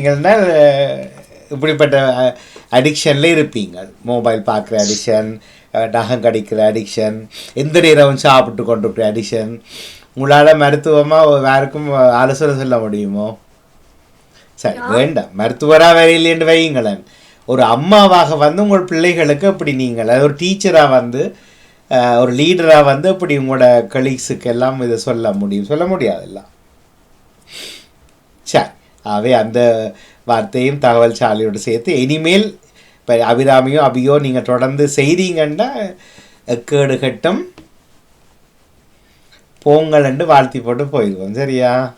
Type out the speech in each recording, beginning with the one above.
அஹ், இப்படிப்பட்ட அடிக்ஷனில் இருப்பீங்க மொபைல் பார்க்குற அடிக்ஷன் நகம் கடிக்கிற அடிக்ஷன் எந்த நேரம் சாப்பிட்டு கொண்டிருக்கிற அடிக்ஷன் உங்களால் மருத்துவமாக யாருக்கும் ஆலோசனை சொல்ல முடியுமோ? சரி வேண்டாம். மருத்துவராக வரையிலேன்னு வையுங்களேன். ஒரு அம்மாவாக வந்து உங்கள் பிள்ளைகளுக்கு அப்படி நீங்கள் ஒரு டீச்சராக வந்து ஒரு லீடராக வந்து அப்படி உங்களோட கலீக்ஸுக்கு எல்லாம் இதை சொல்ல முடியும். சொல்ல முடியாதுல்ல. சரி. ஆகவே அந்த வார்த்தையும் தகவல் சாலையோடு சேர்த்து இனிமேல் இப்போ அபிராமியோ அபியோ நீங்கள் தொடர்ந்து செய்தீங்கன்னா எக்கேடு கட்டம். போங்கள்ண்டு வாழ்த்தி போட்டு போயிடுவோம். சரியா?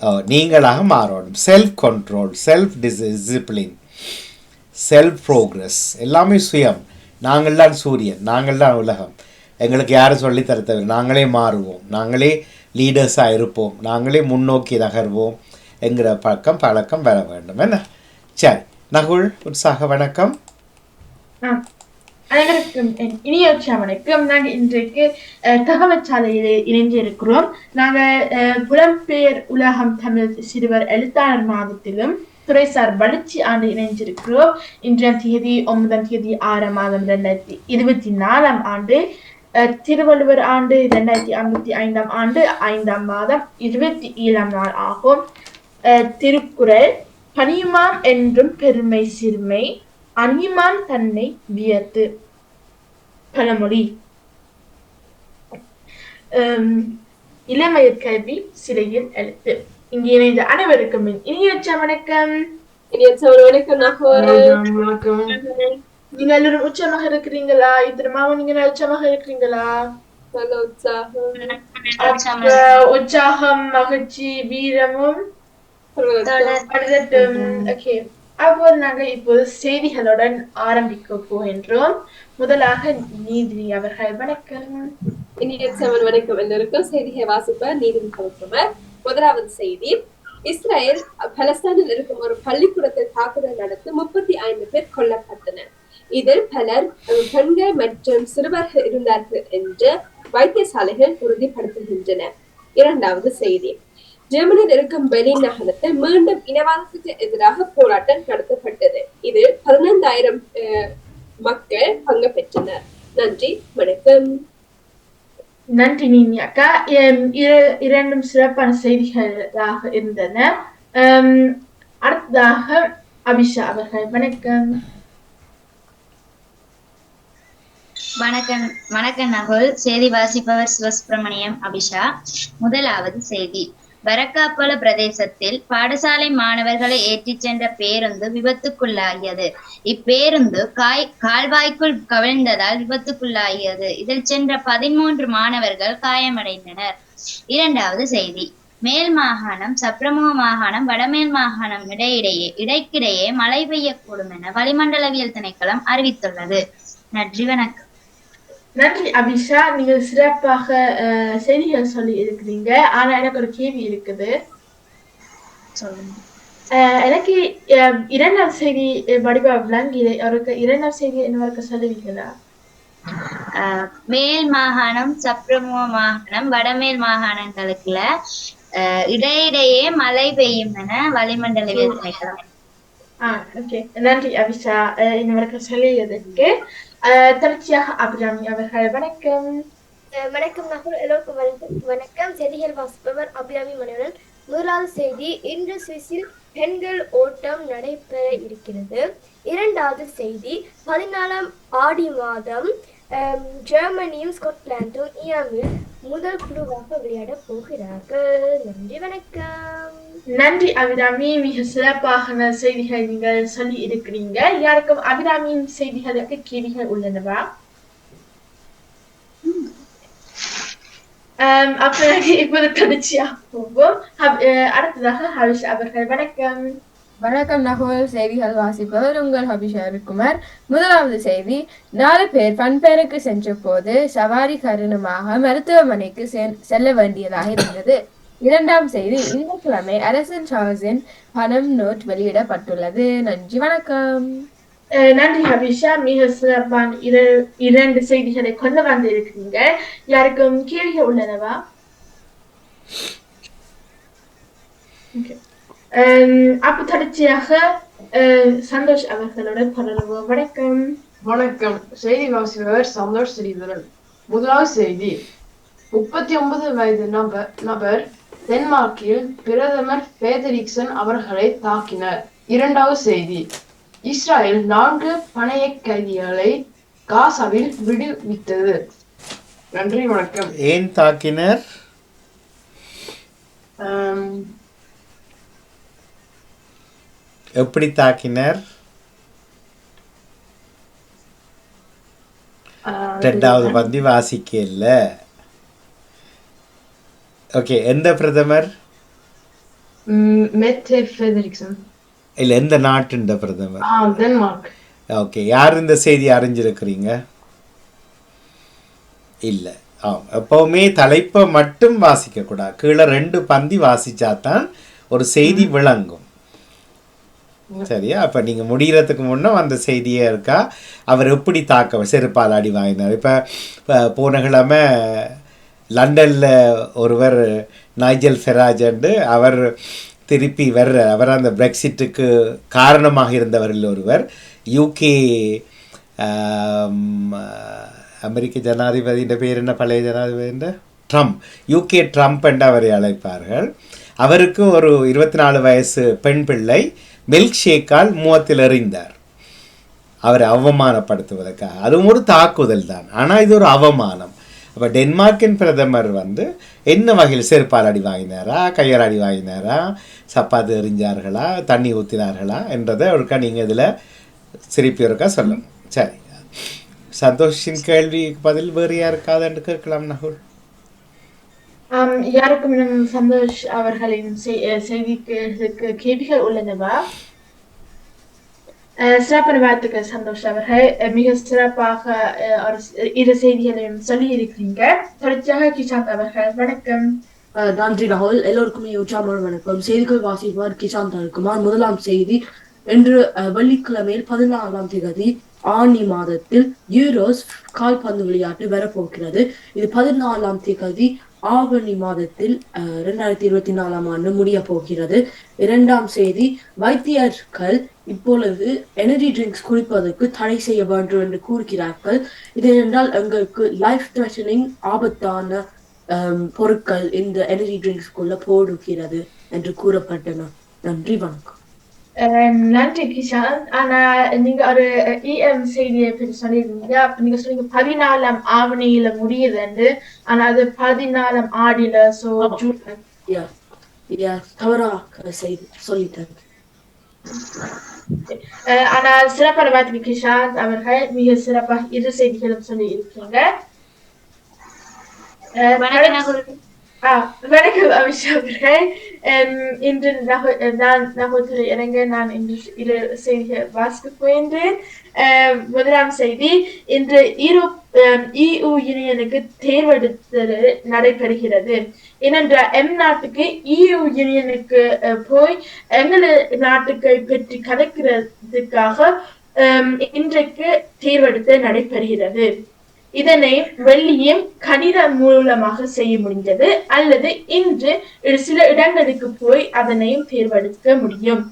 ஓ, நீங்களாக மாறணும். Self control self discipline self progress எல்லாமே சுயம். நாங்கள் தான் சூரியன் நாங்கள் தான் உலகம். எங்களுக்கு யாரும் சொல்லித் தர தேவை நாங்களே மாறுவோம். நாங்களே லீடர்ஸாக இருப்போம். நாங்களே முன்னோக்கி நகர்வோம். என்கிற பழக்கம் பழக்கம் வர வேண்டும். என்ன? சரி. நகுல் உற்சாக வணக்கம். அனைவருக்கும் இனிய உற்சாக வணக்கம் நாங்கள் இன்றைக்கு தகவல் சாலையில் இணைஞ்சிருக்கிறோம் நாங்கள் அஹ், புலம்பெயர் உலகம் தமிழ் சிறுவர் எழுத்தாளர் மாதத்திலும் துறைசார் வளர்ச்சி ஆண்டு இணைஞ்சிருக்கிறோம் இன்றைய தேதி ஒன்பதாம் தேதி ஆறாம் மாதம் ரெண்டாயிரத்தி இருபத்தி நாலாம் ஆண்டு அஹ், திருவள்ளுவர் ஆண்டு ரெண்டாயிரத்தி ஐம்பத்தி ஐந்தாம் ஆண்டு ஐந்தாம் மாதம் இருபத்தி ஏழாம் நாள் ஆகும். திருக்குறள் பணியுமாம் என்றும் பெருமை சிறுமை அணியுமான் தன்னை வியத்து. பழமொழி. இளமையர் கல்வி சிறையில் எழுத்து இங்கே இணைந்த அனைவருக்கும் இனிய உச்ச வணக்கம். இனிய வணக்கம் நீங்க எல்லாரும் உச்சமாக இருக்கிறீங்களா இத்தனை மாவன் நீங்க உச்சமாக இருக்கிறீங்களா நல்ல உற்சாகம். உற்சாகம் மகிழ்ச்சி வீரமும் ஓகே. அப்போ நாங்க இப்போது செய்திகளுடன் ஆரம்பிக்க போகின்றோம். முதலாக நீதினி அவர்கள் வணக்கம். இனிய வணக்கம் எல்லோருக்கும். செய்தியை வாசிப்ப நீதின் கவுக்குமர் முதலாவது செய்தி இஸ்ரேல் பலஸ்தீனில் இருக்கும் ஒரு பள்ளிக்கூடத்தில் தாக்குதல் நடத்தி முப்பத்தி ஐந்து பேர் கொல்லப்பட்டனர். இதில் பலர் பெண்கள் மற்றும் சிறுவர்கள் இருந்தார்கள் என்று வைத்தியசாலைகள் உறுதிப்படுத்துகின்றன. இரண்டாவது செய்தி ஜெர்மனியில் இருக்கும் பெர்லின் நகரத்தில் மீண்டும் இனவாதத்துக்கு எதிராக போராட்டம் நடத்தப்பட்டது. இதில் பதினைந்தாயிரம் மக்கள் பங்கு பெற்றனர். நன்றி வணக்கம். நன்றி நீனி அக்கா. எம், இர- இரண்டும் சிறப்பான செய்திகளாக இருந்தன. அடுத்ததாக அபிஷா அவர்கள். வணக்கம். வணக்கம் வணக்கம் நகுல். செய்தி வாசிப்பவர் சிவசுப்பிரமணியம் அபிஷா. முதலாவது செய்தி. வரக்காப்பள பிரதேசத்தில் பாடசாலை மாணவர்களை ஏற்றிச் சென்ற பேருந்து விபத்துக்குள்ளாகியது. இப்பேருந்து காய் கால்வாய்க்குள் கவிழ்ந்ததால் விபத்துக்குள்ளாகியது. இதில் சென்ற பதிமூன்று மாணவர்கள் காயமடைந்தனர். இரண்டாவது செய்தி. மேல் மாகாணம் சப்ரமுக மாகாணம் வடமேல் மாகாணம் இடையிடையே இடைக்கிடையே மழை பெய்யக்கூடும் என வளிமண்டலவியல் திணைக்களம் அறிவித்துள்ளது. நன்றி வணக்கம். நன்றி அபிஷா. நீங்கள் சிறப்பாக செய்திகள் சொல்லி இருக்கிறீங்க ஆனா எனக்கு ஒரு கேள்வி இருக்குது. எனக்கு இரண்டாம் செய்தி வடிவா விளங்கி அவருக்கு இரண்டாம் செய்தி என்னவருக்கு சொல்லுவீங்களா? மேல் மாகாணம் சப்ரமுக மாகாணம் வடமேல் மாகாணங்களுக்குள்ள ஆஹ் இடையிடையே மழை பெய்யும் என ஓகே. நன்றி அபிஷா. அஹ், இன்னவருக்கு சொல்லியதற்கு தொடர்ச்சியாக அபிராமி அவர்கள். வணக்கம். அஹ் வணக்கம் நகுல் எல்லோருக்கும் வணக்கம். வணக்கம். செய்திகள் வாசிப்பவர் அபிராமி மணிவரன் முதலாவது செய்தி இன்று சுவிஸில் பெண்கள் ஓட்டம் நடைபெற இருக்கிறது. இரண்டாவது செய்தி பதினாலாம் ஆடி மாதம் ஜெர்மனியும் ஸ்காட்லாந்தும் ஈராவில் முதல் குழுவாக விளையாட போகிறார்கள். நன்றி வணக்கம். நன்றி அபிராமி. மிக சிறப்பாக செய்திகள் நீங்கள் சொல்லி இருக்கிறீங்க. யாருக்கும் அபிராமியின் செய்திகளுக்கு கேள்விகள் உள்ளனவா? Um, ஆம், அப்ப இப்போது தொடர்ச்சியாக போவோம். அடுத்ததாக ஹரிஷ் அவர்கள். வணக்கம். வணக்கம் நகோல். செய்திகள் வாசிப்பவர் உங்கள் ஹபிஷா குமார் முதலாவது செய்தி நாலு பேர் பண்பேருக்கு சென்ற போது சவாரி காரணமாக மருத்துவமனைக்கு செல்ல வேண்டியதாக இருந்தது. இரண்டாம் செய்தி இந்த கிழமை அரசன் சார்ஸின் பணம் நோட் வெளியிடப்பட்டுள்ளது. நன்றி வணக்கம். அஹ், நன்றி ஹபிஷா. மிக சிறப்பான இர- இரண்டு செய்திகளை கொண்டு வந்து இருக்கிறீங்க யாருக்கும் கேள்வி உள்ளனவா? Ähm, அப்ப தொடர்ச்சியாக அஹ், சந்தோஷ் அவர்களுடன் தொடருவோம் வணக்கம். வணக்கம். செய்தி வாசிப்பவர் சந்தோஷ் ஸ்ரீதரன். முதலாவது செய்தி. முப்பத்தி ஒன்பது வயது நபர் நபர் டென்மார்க்கில் பிரதமர் ஃபேதரிக்சன் அவர்களை தாக்கினர். இரண்டாவது செய்தி. இஸ்ராயல் நான்கு பணைய கைதிகளை காசாவில் விடுவித்தது. நன்றி வணக்கம். ஏன் தாக்கினர் ஆம், எப்படி தாக்கினர்? ரெண்டாவது பந்தி வாசிக்க இல்ல. ஓகே எந்த பிரதமர்? மெட்டே ஃபேதரிக்சன் இல்ல எந்த நாட்டின் பிரதமர்? டென்மார்க். ஓகே யார் இந்த செய்தி அறிஞ்சிருக்கிறீங்க? இல்லை ஆ எப்பவுமே தலைப்பை மட்டும் வாசிக்கக்கூடாது. கீழே ரெண்டு பந்தி வாசிச்சாதான் ஒரு செய்தி விளங்கும். சரியா? அப்போ நீங்கள் முடிகிறதுக்கு முன்னே அந்த செய்தியே இருக்கா? அவர் எப்படி தாக்க செருப்பால் அடி வாங்கினார். இப்போ போன கிழமை லண்டனில் ஒருவர் நைஜல் ஃபெராஜண்டு அவர் திருப்பி வர்ற அவர் அந்த பிரெக்சிட்டுக்கு காரணமாக இருந்தவரில் ஒருவர். யூகே அமெரிக்க ஜனாதிபதியின் பேர் என்ன? பழைய ஜனாதிபதி ட்ரம்ப் யூகே ட்ரம்ப் என்று அவரை அழைப்பார்கள். அவருக்கு ஒரு இருபத்தி நாலு வயசு பெண் பிள்ளை. மில்க் ஷேக்கால் முகத்தில் எறிந்தார். அவரை அவமானப்படுத்துவதற்காக. அதுவும் ஒரு தாக்குதல் தான். ஆனால் இது ஒரு அவமானம். அப்போ டென்மார்க்கின் பிரதமர் வந்து என்ன வகையில் செருப்பால் அடி வாங்கினாரா? கையால் அடி வாங்கினாரா? சப்பாத்து எறிஞ்சார்களா தண்ணி ஊற்றினார்களா என்றதை ஒருக்கா நீங்கள் இதில் சிரிப்பி இருக்கா சொல்லணும். சரி. சந்தோஷின் கேள்விக்கு பதில் வேறு யாருக்காதுன்னு கேட்கலாம் நகுல். ஆம், யாருக்கும் சந்தோஷ் அவர்களின் செய்- செய்திக்கு கேள்விகள் உள்ளனவா? சிறப்பான வாழ்த்துக்கள் சந்தோஷ் அவர்கள். மிக சிறப்பாக அஹ், ஒரு இரு செய்திகளையும் சொல்லி இருக்கிறீங்க தொடர்ச்சியாக கிஷாந்த் அவர்கள் வணக்கம். அஹ் நன்றி ராகுல். எல்லோருக்குமே உற்சாகமான வணக்கம். செய்திகள் வாசிப்பார் கிஷாந்த் குமார் முதலாம் செய்தி இன்று அஹ், வெள்ளிக்கிழமையில் பதினாலாம் தேதி ஆனி மாதத்தில் யூரோஸ் கால்பந்து விளையாட்டு வரப்போகிறது. இது பதினாலாம் தேதி ஆவணி மாதத்தில் இரண்டாயிரத்தி இருபத்தி நாலாம் ஆண்டு முடிய போகிறது இரண்டாம் செய்தி வைத்தியர்கள் இப்பொழுது எனர்ஜி ட்ரிங்க்ஸ் குடிப்பதற்கு தடை செய்ய வேண்டும் என்று கூறுகிறார்கள். இது என்றால் எங்களுக்கு லைஃப் த்ரெட்டனிங் ஆபத்தான பொருட்கள் இந்த எனர்ஜி ட்ரிங்க்ஸ்குள்ள போடுகிறது என்று கூறப்பட்டன. நன்றி வணக்கம். அஹ், நன்றி கிஷாந்த் ஆனா நீங்க ஒரு இஎம் செய்தியை பற்றி சொல்லியிருந்தீங்க. அப்ப நீங்க சொன்னீங்க பதினாலாம் ஆவணியில முடியுதுன்னு ஆனா அது பதினாலாம் ஆடியில சோ ஜூன் தவறாக செய்து சொல்லிட்டேன். அஹ் ஆனால் சிறப்பான வார்த்தை கிஷாந்த் அவர்கள் மிக சிறப்பாக இரு செய்திகளும் சொல்லி இருக்கீங்க அஹ் வணக்கம் நகுல் ஆ, இன்று நகு- நான் நகோத்திர இறங்க நான் இன்று இரு செய்திகள் வாசிக்க போகின்றேன் முதலாம் செய்தி இன்று ஈரோப் இயு யூனியனுக்கு தேர்வெடுத்தது நடைபெறுகிறது ஏனென்றால் எம் நாட்டுக்கு இயு யூனியனுக்கு அஹ், போய் எங்கள நாட்டுக்கு பற்றி கலக்கிறதுக்காக அம், இன்றைக்கு தேர்வெடுத்தல் நடைபெறுகிறது இதனை வெள்ளியும் கணித மூலமாக செய்ய முடிந்தது அல்லது இன்று சில இடங்களுக்கு போய் அதனையும் தேர்வெடுக்க முடியும்.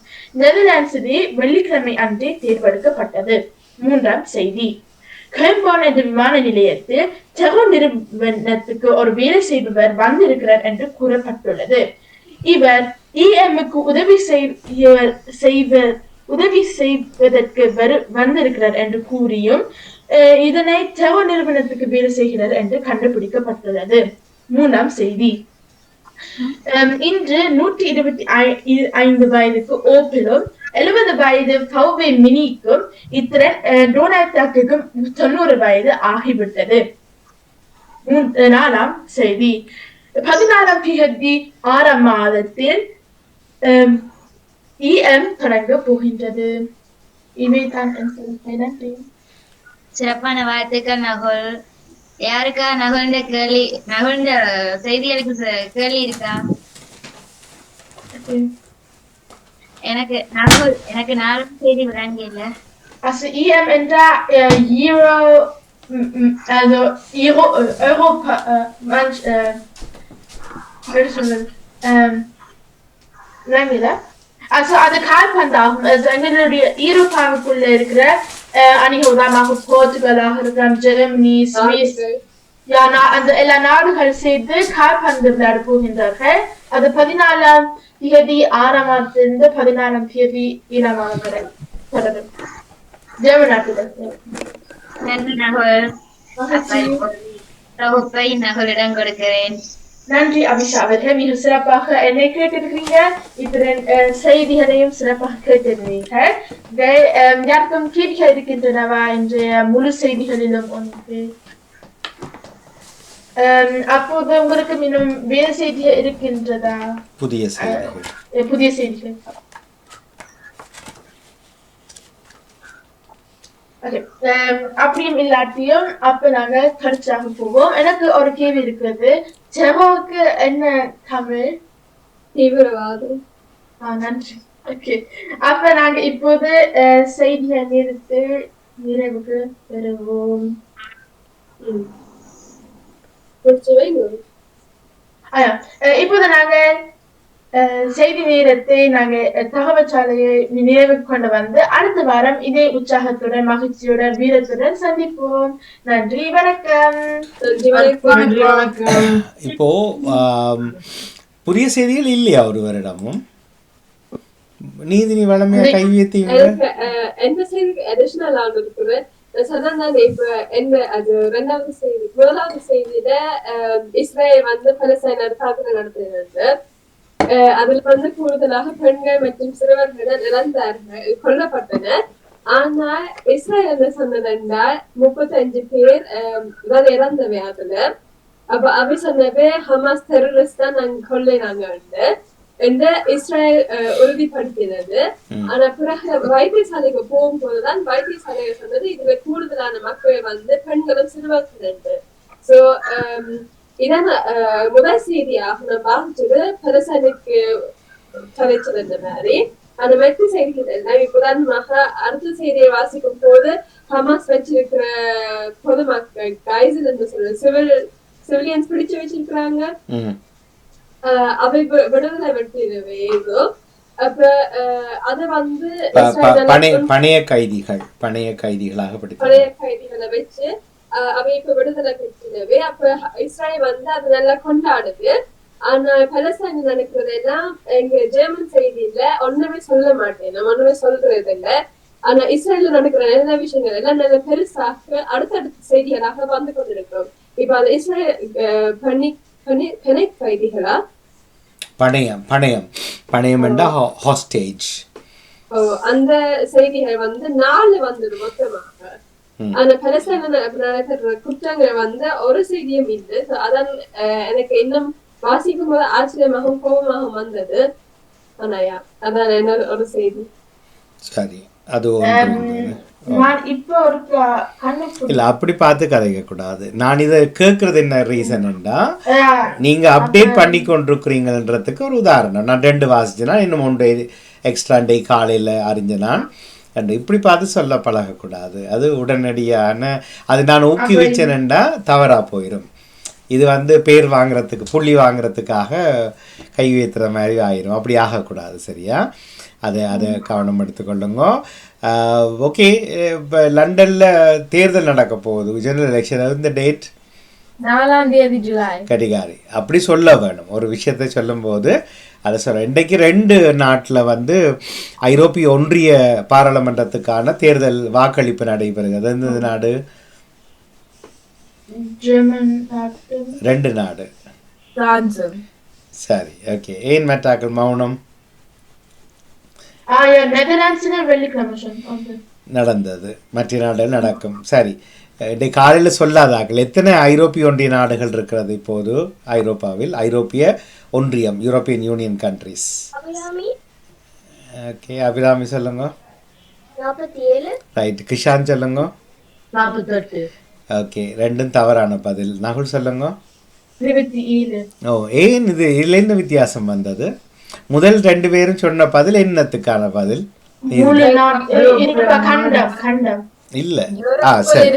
நெதர்லாண்ட்ஸிலே வெள்ளிக்கிழமை அன்றே தேர்வெடுக்கப்பட்டது மூன்றாம் செய்தி. கெம்பான் என்ற விமான நிலையத்தில் டெரோ நிறுவனத்துக்கு ஒரு வேலை செய்பவர் வந்திருக்கிறார் என்று கூறப்பட்டுள்ளது. இவர் இஎம்க்கு உதவி செய்வர் செய்வர் உதவி செய்வதற்கு வரு வந்திருக்கிறார் என்று கூறியும் இதனை டெரோ நிறுவனத்துக்கு வேலை செய்கிறார் என்று கண்டுபிடிக்கப்பட்டுள்ளது. மூன்றாம் செய்தி. இன்று நூற்றி இருபத்தி ஐந்து வயதுக்கு ஓப்பிலும் எழுபது வயது ஃபவ்வே மினிக்கும் இத்திரன் டொனால்ட் டக்குக்கும் தொண்ணூறு வயது ஆகிவிட்டது. நாலாம் செய்தி. பதினாறாம் திகதி ஆறாம் மாதத்தில் இஎம் தொடங்க போகின்றது. இவை தான் நன்றி. சிறப்பான வாழ்த்துக்கள் நகுல். யாருக்கா நகுல்ந்த கேள்வி நகுல்ந்த செய்திகளுக்கு கேள்வி இருக்கா? எனக்கு நகுல் எனக்கு நாலும் செய்தி விளங்கல Also EM என்றால் äh, Euro, also Euro, Europa, äh, manch, äh, schon, ähm, Also அது கால்பந்தாகும் also எங்களுடைய ஈரோப்பாவுக்குள்ள இருக்கிற அஹ், அணிகள் உதாரணமாக போர்ச்சுகலாக இருக்கலாம் ஜெர்மனி சுவிஸ் also எல்லா நாடுகள் சேர்த்து கால்பந்து விளையாட போகின்றார்கள் அது பதினாலாம் தேதி ஆறாம் மாதத்திலிருந்து பதினாறாம் தேதி ஏழாம் மாதம் வரை தொடரும் ஜெர்மன் நாட்டில் நன்றி நகுல் தொகுப்பை நகுலிடம் கொடுக்கிறேன் நன்றி அபிஷா. அவர்கள் மிக சிறப்பாக என்னை கேட்டிருக்கிறீங்க. இத்துடன் செய்திகளையும் சிறப்பாக கேட்டிருந்தீர்கள் யாருக்கும் கேள்விகள் இருக்கின்றனவா இன்றைய முழு செய்திகளிலும் ஒன்று? அப்போது உங்களுக்கு இன்னும் வேறு செய்திகள் இருக்கின்றதா? புதிய செய்திகள். புதிய செய்திகள். அப்படியும் இல்லாட்டியும் அப்ப நாங்க கடிச்சாக போவோம். எனக்கு ஒரு கேள்வி இருக்கிறது. ஜெவாவுக்கு என்ன தமிழ்? தீவிரவாதம். நன்றி. ஓகே அப்ப நாங்க இப்போது செய்தியை நிறுத்து நிறைவுக்கு பெறுவோம் இப்போது நாங்க செய்தி நேரத்தை நாங்க அஹ், தகவல் சாலையை நிறைவுக்கு கொண்டு வந்து அடுத்த வாரம் இதே உற்சாகத்துடன் மகிழ்ச்சியுடன் வீரத்துடன் சந்திப்போம். நன்றி வணக்கம். நன்றி வணக்கம். இப்போ புதிய செய்திகள் இல்லையா ஒரு வருடமும்? நீதினி வளமையா அஹ், எந்த செய்தி அடிஷனல் நான் சொன்னேன் இப்ப என்ன அது ரெண்டாவது செய்தி முதலாவது செய்தியில இஸ்ரேல் வந்து பலஸ்தீனர் தாக்குதல் நடத்தினது அதுல வந்து கூடுதலாக பெண்கள் மற்றும் சிறுவர்கள் இறந்தார்கள் கொல்லப்பட்டனர். ஆனா இஸ்ரேல் என்ன சொன்னதுன்னா முப்பத்தி அஞ்சு பேர் அதாவது இறந்தவை அதுல. அப்ப அவை சொன்னது ஹமாஸ் டெரரிஸ்ட் தான் நாங்க கொள்ளைனாங்க என்று. இஸ்ரேல் உறுதிப்படுத்தினது. ஆனா பிறகு வைத்தியசாலைக்கு போகும்போதுதான் வைத்தியசாலையை சொன்னது இதுல கூடுதலான மக்கள் வந்து பெண்களும் சிறுவர்கள் சோ இதான் முதல் செய்தியாக நான் பாதிச்சது பலசனுக்கு கதைச்சது இந்த மாதிரி அந்த மற்ற செய்திகள் எல்லாம் உதாரணமாக அடுத்த செய்தியை வாசிக்கும் போது ஹமாஸ் வச்சிருக்கிற பொதுமக்கள் கைசில் என்று சொல்ற சிவில் சிவிலியன்ஸ் பிடிச்சு வச்சிருக்கிறாங்க அவை விடுதலை வெட்டிடுவே ஏதோ பணைய கைதிகள் பணைய கைதிகளாக பழைய கைதிகளை வச்சு இப்ப விடுதலை பெற்றினவே அப்ப இஸ்ரேல் வந்து அது நல்லா கொண்டாடுது. ஆனா பலஸ்தீன் நடக்கிறதெல்லாம் எங்க ஜெர்மன் செய்தியில ஒண்ணுமே சொல்ல மாட்டேன். நம்ம ஒண்ணுமே சொல்றது இல்ல ஆனா இஸ்ரேல்ல நடக்கிற நல்ல விஷயங்கள் எல்லாம் நல்ல பெருசாக அடுத்தடுத்த செய்திகளாக வந்து கொண்டிருக்கிறோம். இப்ப அந்த இஸ்ரேல் பணி பணி பிணை கைதிகளா? பணையம் பணையம். பணையம் என்ற ஹாஸ்டேஜ். அந்த செய்திகள் வந்து நாலு வந்தது மொத்தமாக. ஆனா பலஸ்தீன நடக்கிற குற்றங்கள் வந்து ஒரு செய்தியும் இல்லை. அதான் எனக்கு இன்னும் வாசிக்கும் போது ஆச்சரியமாகவும் கோபமாகவும் வந்தது. ஆனா யா அதான் என்ன ஒரு செய்தி? சரி அது கண்ணு இல்ல அப்படி பார்த்து கதைக்க கூடாது. நான் இதை கேட்கறது என்ன ரீசன்டா நீங்க அப்டேட் பண்ணி கொண்டிருக்கிறீங்கன்றதுக்கு ஒரு உதாரணம். நான் ரெண்டு வாசிச்சேனா. இன்னும் ஒன்று எக்ஸ்ட்ரா டே காலையில் அறிஞ்சேனான் அண்ட் இப்படி பார்த்து சொல்ல பழகக்கூடாது. அது உடனடியான அது நான் ஊக்கி வச்சேனேன்டா தவறா போயிடும் இது வந்து பேர் வாங்குறதுக்கு புள்ளி வாங்குறதுக்காக கை வைத்துற மாதிரி ஆயிரும். அப்படி ஆகக்கூடாது சரியா? அதை அதை கவனம் எடுத்துக்கொள்ளுங்க ஓகே. இப்போ லண்டனில் தேர்தல் நடக்க போகுது. ஜெனரல் எலெக்ஷன் இந்த டேட்? நாலாம் தேதி ஜூலை. கடிகாரி. அப்படி சொல்ல வேணும். ஒரு விஷயத்தை சொல்லும்போது அதை சொல்ல இன்றைக்கு ரெண்டு நாட்டில் வந்து ஐரோப்பிய ஒன்றிய பாராளுமன்றத்துக்கான தேர்தல் வாக்களிப்பு நடைபெறுகிறது. எந்த நாடு? ரெண்டு நாடு. சரி ஓகே. ஏன் மெட்டாக்கள் மௌனம்? நடந்தது. மற்ற நாடுகள் நடக்கும். சரி. இன்றைக்கு காலையில் சொல்லாதாக்கள். எத்தனை ஐரோப்பிய ஒன்றிய நாடுகள் இருக்கிறது இப்போது? ஐரோப்பாவில் ஐரோப்பிய ஒன்றியம் European Union countries okay Abirami சொல்லுங்க. ரைட் கிஷான் சொல்லுங்க. ஓகே ரெண்டும் தவறான பதில். நகுல் சொல்லுங்க. ஓ ஏன் இது இதுல என்ன வித்தியாசம் வந்தது? முதல் ரெண்டு பேரும் சொன்ன பதில் என்னத்துக்கான பதில்? கண்டம்? கண்டம். இல்ல. ஆ சரி.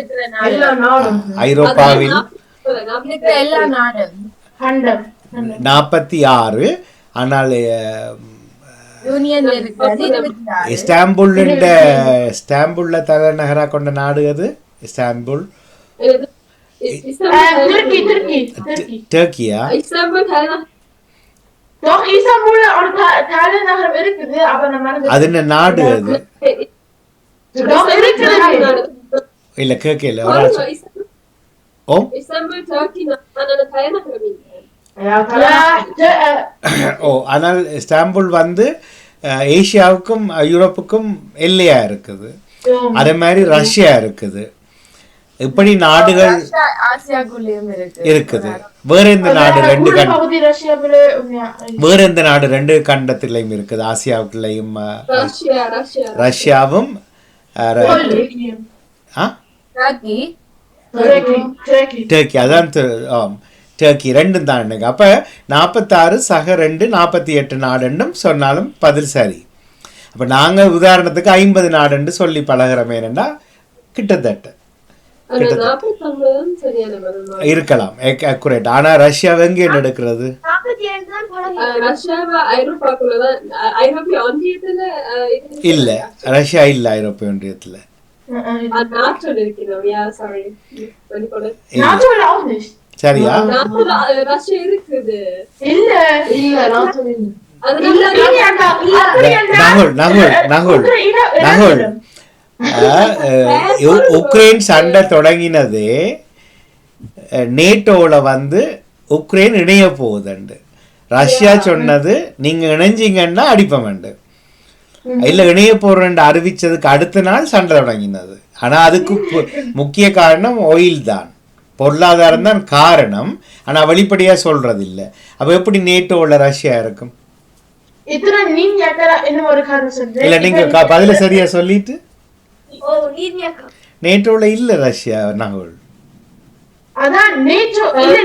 ஐரோப்பாவில் நாற்பத்தி ஆறு. ஆனால் இஸ்தாம்புல் இஸ்தாம்புல்ல தலைநகரா கொண்ட நாடு அது இஸ்தாம்புல். இது- இஸ்- இஸ்தாம்புல். துருக்கி துருக்கி துருக்கி. டர்க்கியா? அது என்ன நாடு அது. இல்ல கேட்கல அஹ், ஓ ஆனால் இஸ்தாம்புல் வந்து ஏசியாவுக்கும் யூரோப்புக்கும் எல்லையா இருக்குது. அதே மாதிரி ரஷ்யா இருக்குது. இப்படி நாடுகள் இருக்குது. வேற எந்த நாடு ரெண்டு வேற எந்த நாடு ரெண்டு கண்டத்திலையும் இருக்குது. ஆசியாவுக்குள்ளேயும் ரஷ்யாவும் டர்க்கி அதான் து- ஆம். டர்க்கி ரெண்டும் தான் எனக்கு. அப்போ நாற்பத்தாறு சக ரெண்டு நாற்பத்தி எட்டு நாடுன்னும் சொன்னாலும் பதில் சரி. அப்போ நாங்கள் உதாரணத்துக்கு ஐம்பது நாடுன்னு சொல்லி பழகிறோம். ஏனென்னா கிட்டத்தட்ட ஆனா நாற்பத்தொன்பதும் சரியான பதில் இருக்கலாம். அக்குரேட் ஆனால் ரஷ்யா எங்கே இது இல்லை ரஷ்யா இல்லை ஐரோப்பிய ஒன்றியத்தில். சரியா? நகுல் நகுல் நகுல். நகுல். உக்ரைன் சண்டை தொடங்கினது நேட்டோவில் வந்து உக்ரைன் இணைய போகுதுண்டு. ரஷ்யா சொன்னது நீங்க இணைஞ்சிங்கன்னா அடிப்பமண்டு. இல்ல இணைய போறேன்னு அறிவிச்சதுக்கு அடுத்த நாள் சண்டை தொடங்கினது. ஆனா அதுக்கு முக்கிய காரணம் ஆயில் தான். பொருளாதாரம் தான் காரணம். ஆனா வெளிப்படையா சொல்றது இல்ல அப்ப எப்படி நேட்டோவில் ரஷ்யா இருக்கும். இல்ல நீங்க பதில சரியா சொல்லிட்டு? நேட்டோவில் இல்ல ரஷ்யா நகுல் அதான் நேட்டோ இல்ல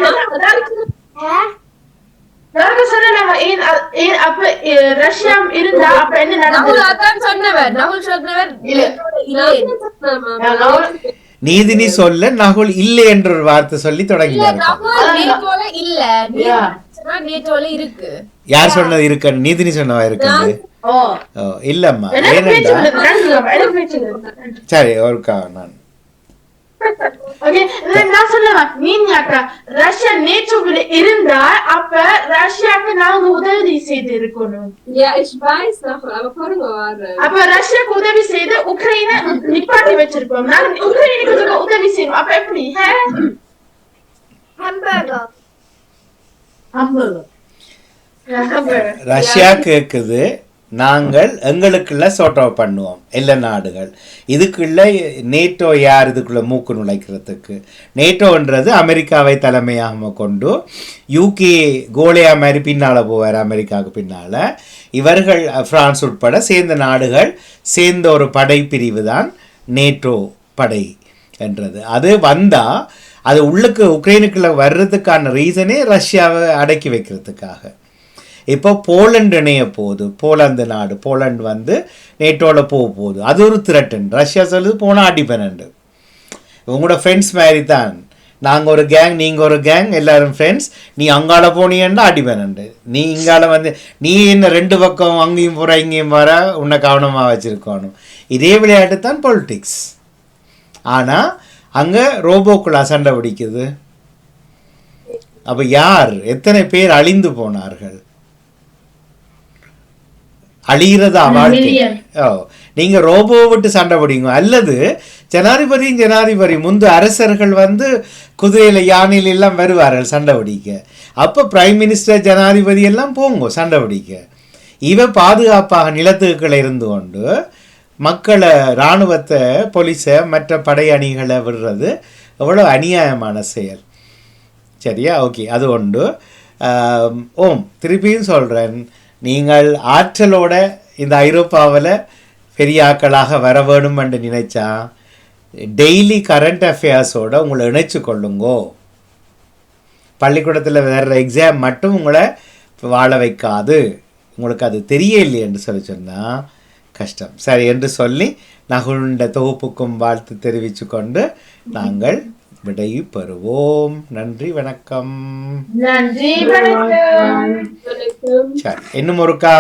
நாங்க சொன்னோம் ஏன் அ- ஏன் அப்ப அஹ், ரஷ்யா இருந்தா அப்ப என்ன நகுல் நடந்தது அதான் சொன்னவர் நகுல் சொன்னவர் இல்ல. இல்லை. நீதினி சொல்ல நகுல் இல்லை என்ற ஒரு வார்த்தை சொல்லி தொடங்கினார். நேட்டோல நேட்டோல இருக்கு. யார் சொன்னது இருக்கு? நீதினி சொன்னவா ஓ இல்லம்மா சரி ஒருக்கா நான். நான் சொல்லுவேன் நீங்க அக்கா ரஷ்யா நேட்டோவில் அப்ப நாங்க உதவி செய்து இருக்கணும். அப்ப ரஷ்யாக்கு உதவி செய்து உக்ரைனை நிப்பாட்டி வச்சிருப்போம் நாங்க உக்ரைனுக்கு உதவி செய்யணும். அப்ப எப்படி? ரஷ்யா கேக்குது. நாங்கள் எங்களுக்குள்ள சோட்டோ பண்ணுவோம். எல்லா நாடுகள். இதுக்குள்ள நேட்டோ யார் இதுக்குள்ள மூக்கு நுழைக்கிறதுக்கு? நேட்டோன்றது அமெரிக்காவை தலைமையாக கொண்டு யூகே கோலியா மாதிரி பின்னால் போவார் அமெரிக்காவுக்கு பின்னால். இவர்கள் ஃப்ரான்ஸ் உட்பட சேர்ந்த நாடுகள் சேர்ந்த ஒரு படை பிரிவு தான் நேட்டோ படை என்றது. அது வந்தால் அது உள்ளுக்கு உக்ரைனுக்குள்ளே வர்றதுக்கான ரீசனே ரஷ்யாவை அடக்கி வைக்கிறதுக்காக. இப்போ போலண்ட் இணைய போகுது. போலந்து நாடு. போலண்ட் வந்து நேட்டோவில் போக போகுது. அது ஒரு திரட்டன் ரஷ்யா சொல்லுது போனால் அடிபெனண்டு உங்களோட ஃப்ரெண்ட்ஸ் மாதிரி தான் நாங்கள் ஒரு கேங் நீங்கள் ஒரு கேங் எல்லோரும் ஃப்ரெண்ட்ஸ் நீ அங்கால போனீங்கன்னா அடிபெனண்டு நீ இங்கால வந்து நீ என்ன ரெண்டு பக்கம் அங்கேயும் போகிற இங்கேயும் வர உன்னை கவனமாக வச்சுருக்கணும். இதே விளையாட்டு தான் பொலிட்டிக்ஸ் ஆனால் அங்கே ரோபோக்குள்ள சண்டை பிடிக்குது. அப்போ யார்? எத்தனை பேர் அழிந்து போனார்கள்? அழிகிறதா வாழ்க்கை. ஓ நீங்க ரோபோ விட்டு சண்டை பிடிங்க அல்லது ஜனாதிபதியும் ஜனாதிபதி முந்து அரசர்கள் வந்து குதிரையில யானையில எல்லாம் வருவார்கள் சண்டை பிடிக்க. அப்ப பிரைம் மினிஸ்டர் ஜனாதிபதி எல்லாம் போங்க சண்டை பிடிக்க. இவ பாதுகாப்பாக நிலத்துக்களை இருந்து கொண்டு மக்களை இராணுவத்தை போலீஸை மற்ற படை அணிகளை விடுறது எவ்வளோ அநியாயமான செயல். சரியா? ஓகே அது ஆம், ஓம் திருப்பியும் சொல்கிறேன் நீங்கள் ஆற்றலோட இந்த ஐரோப்பாவில் பெரிய ஆட்களாக வர வேணும் என்று நினைச்சா டெய்லி கரண்ட் அஃபேர்ஸோட உங்களை இணைச்சு கொள்ளுங்கோ. பள்ளிக்கூடத்தில் வேறு எக்ஸாம் மட்டும் உங்களை வாழ வைக்காது. உங்களுக்கு அது தெரியலை என்று சொல்லி சொன்னால் கஷ்டம். சரி என்று சொல்லி நகுண்ட தொகுப்புக்கும் வாழ்த்து தெரிவித்து கொண்டு நாங்கள் விடை பெறுவோம் நன்றி வணக்கம். நன்றி வணக்கம். சரி இன்னும் ஒருக்கா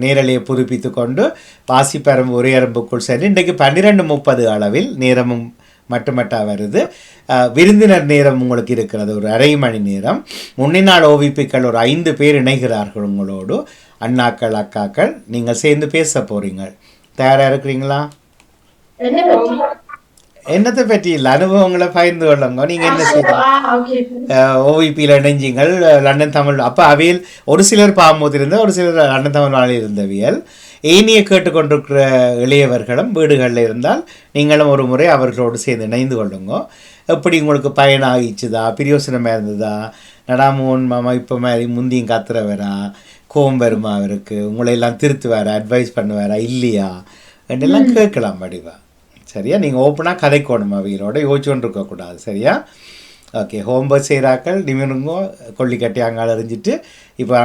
நேரலையை புதுப்பித்து கொண்டு வாசிப்பரம்பு ஒரே அரம்புக்குள் சென்று இன்றைக்கு பன்னிரெண்டு முப்பது அளவில் நேரமும் மட்டுமட்டா வருது. அஹ், விருந்தினர் நேரம் உங்களுக்கு இருக்கிறது ஒரு அரை மணி நேரம். முன்னினாள் ஓவிப்பிக்கள் ஒரு ஐந்து பேர் இணைகிறார்கள் உங்களோடு. அண்ணாக்கள் அக்காக்கள் நீங்கள் சேர்ந்து பேச போறீங்க. தயாராக இருக்கிறீங்களா? என்னத்தை பற்றி இல்லை அனுபவங்களை பகிர்ந்து கொள்ளுங்க. நீங்கள் என்ன செய்ய ஓகே. ஓவிபியில் இணைஞ்சிங்கள் லண்டன் தமிழ். அப்போ அவையில் ஒரு சிலர் பாம்போது இருந்தால் ஒரு சிலர் லண்டன் தமிழ் வாழில் இருந்தவியல். ஏனியை கேட்டுக்கொண்டிருக்கிற இளையவர்களும் வீடுகளில் இருந்தால் நீங்களும் ஒரு முறை அவர்களோடு சேர்ந்து இணைந்து கொள்ளுங்க. எப்படி உங்களுக்கு பயன் ஆகிச்சுதா பிரியோசனமாக இருந்ததா? நடாமோன் மாமா இப்போ மாதிரி முந்தியும் கத்துறவரா? கோம் வருமா அவருக்கு? உங்களை எல்லாம் திருத்துவாரா? அட்வைஸ் பண்ணுவாரா? இல்லையா? என்றெல்லாம் கேட்கலாம் வடிவா. சரியா? நீங்கள் ஓப்பனாக கதைக்கணும் அவங்களோட யோசிச்சு கொண்டு இருக்கக்கூடாது சரியா? ஓகே ஹோம்ஒர்க் செய்கிறாக்கள் நிமிருங்கோ கொல்லி கட்டி அங்கால எறிஞ்சிட்டு இப்போ